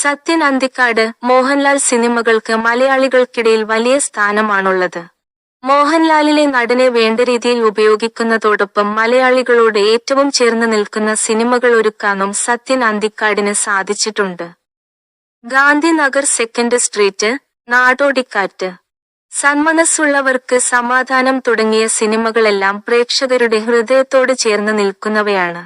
സത്യൻ അന്തിക്കാട് മോഹൻലാൽ സിനിമകൾക്ക് മലയാളികൾക്കിടയിൽ വലിയ സ്ഥാനമാണുള്ളത്. മോഹൻലാലിലെ നടനെ വേണ്ട രീതിയിൽ ഉപയോഗിക്കുന്നതോടൊപ്പം മലയാളികളോട് ഏറ്റവും ചേർന്ന് നിൽക്കുന്ന സിനിമകൾ ഒരുക്കാനും സത്യൻ അന്തിക്കാടിന് സാധിച്ചിട്ടുണ്ട്. Gandhinagar second street Nadodikkattu. സന്മനസ്സുള്ളവർക്ക് സമാധാനം തുടങ്ങിയ സിനിമകളെല്ലാം പ്രേക്ഷകരുടെ ഹൃദയത്തോട് ചേർന്ന് നിൽക്കുന്നവയാണ്.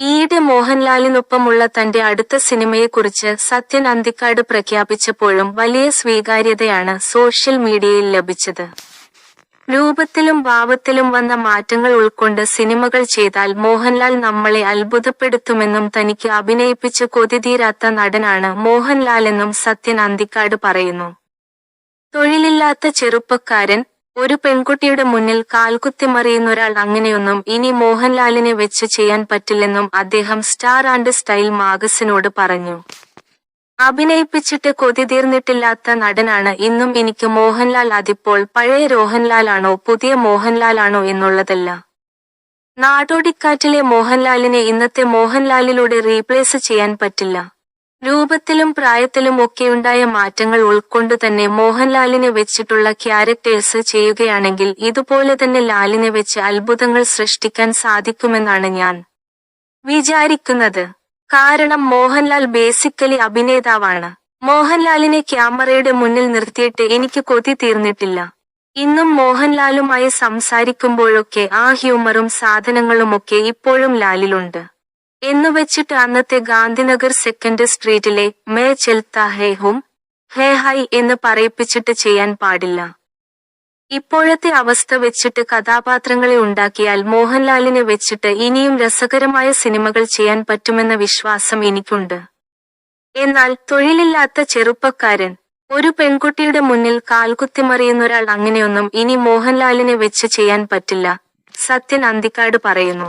ഈയിടെ മോഹൻലാലിനൊപ്പമുള്ള തന്റെ അടുത്ത സിനിമയെക്കുറിച്ച് സത്യൻ അന്തിക്കാട് പ്രഖ്യാപിച്ചപ്പോഴും വലിയ സ്വീകാര്യതയാണ് സോഷ്യൽ മീഡിയയിൽ ലഭിച്ചത്. രൂപത്തിലും ഭാവത്തിലും വന്ന മാറ്റങ്ങൾ ഉൾക്കൊണ്ട് സിനിമകൾ ചെയ്താൽ മോഹൻലാൽ നമ്മളെ അത്ഭുതപ്പെടുത്തുമെന്നും തനിക്ക് അഭിനയിപ്പിച്ച് കൊതിതീരാത്ത നടനാണ് മോഹൻലാലെന്നും സത്യൻ അന്തിക്കാട് പറയുന്നു. തൊഴിലില്ലാത്ത ചെറുപ്പക്കാരൻ ഒരു പെൺകുട്ടിയുടെ മുന്നിൽ കാൽകുത്തിമറിയുന്നൊരാൾ അങ്ങനെയൊന്നും ഇനി മോഹൻലാലിനെ വെച്ച് ചെയ്യാൻ പറ്റില്ലെന്നും അദ്ദേഹം സ്റ്റാർ ആൻഡ് സ്റ്റൈൽ മാഗസിനോട് പറഞ്ഞു. അഭിനയിപ്പിച്ചിട്ട് കൊതി തീർന്നിട്ടില്ലാത്ത നടനാണ് ഇന്നും എനിക്ക് മോഹൻലാൽ. അതിപ്പോൾ പഴയ രോഹൻലാലാണോ പുതിയ മോഹൻലാലാണോ എന്നുള്ളതല്ല. നാടോടിക്കാറ്റിലെ മോഹൻലാലിനെ ഇന്നത്തെ മോഹൻലാലിലൂടെ റീപ്ലേസ് ചെയ്യാൻ പറ്റില്ല. രൂപത്തിലും പ്രായത്തിലും ഒക്കെ ഉണ്ടായ മാറ്റങ്ങൾ ഉൾക്കൊണ്ട് തന്നെ മോഹൻലാലിനെ വെച്ചിട്ടുള്ള ക്യാരക്ടേഴ്സ് ചെയ്യുകയാണെങ്കിൽ ഇതുപോലെ തന്നെ ലാലിനെ വെച്ച് അത്ഭുതങ്ങൾ സൃഷ്ടിക്കാൻ സാധിക്കുമെന്നാണ് ഞാൻ വിചാരിക്കുന്നത്. കാരണം മോഹൻലാൽ ബേസിക്കലി അഭിനേതാവാണ്. മോഹൻലാലിനെ ക്യാമറയുടെ മുന്നിൽ നിർത്തിയിട്ട് എനിക്ക് കൊതി തീർന്നിട്ടില്ല. ഇന്നും മോഹൻലാലുമായി സംസാരിക്കുമ്പോഴൊക്കെ ആ ഹ്യൂമറും സാധനങ്ങളുമൊക്കെ ഇപ്പോഴും ലാലിലുണ്ട്. എന്നുവെച്ചിട്ട് അന്നത്തെ ഗാന്ധിനഗർ സെക്കൻഡ് സ്ട്രീറ്റിലെ മേ ചെൽത്ത ഹേ ഹും ഹേ ഹൈ എന്ന് പറയിപ്പിച്ചിട്ട് ചെയ്യാൻ പാടില്ല. ഇപ്പോഴത്തെ അവസ്ഥ വെച്ചിട്ട് കഥാപാത്രങ്ങളെ ഉണ്ടാക്കിയാൽ മോഹൻലാലിനെ വെച്ചിട്ട് ഇനിയും രസകരമായ സിനിമകൾ ചെയ്യാൻ പറ്റുമെന്ന വിശ്വാസം എനിക്കുണ്ട്. എന്നാൽ തൊഴിലില്ലാത്ത ചെറുപ്പക്കാരൻ ഒരു പെൺകുട്ടിയുടെ മുന്നിൽ കാൽകുത്തി കാൽകുത്തിമറിയുന്നൊരാൾ അങ്ങനെയൊന്നും ഇനി മോഹൻലാലിനെ വെച്ച് ചെയ്യാൻ പറ്റില്ല സത്യൻ അന്തിക്കാട് പറയുന്നു.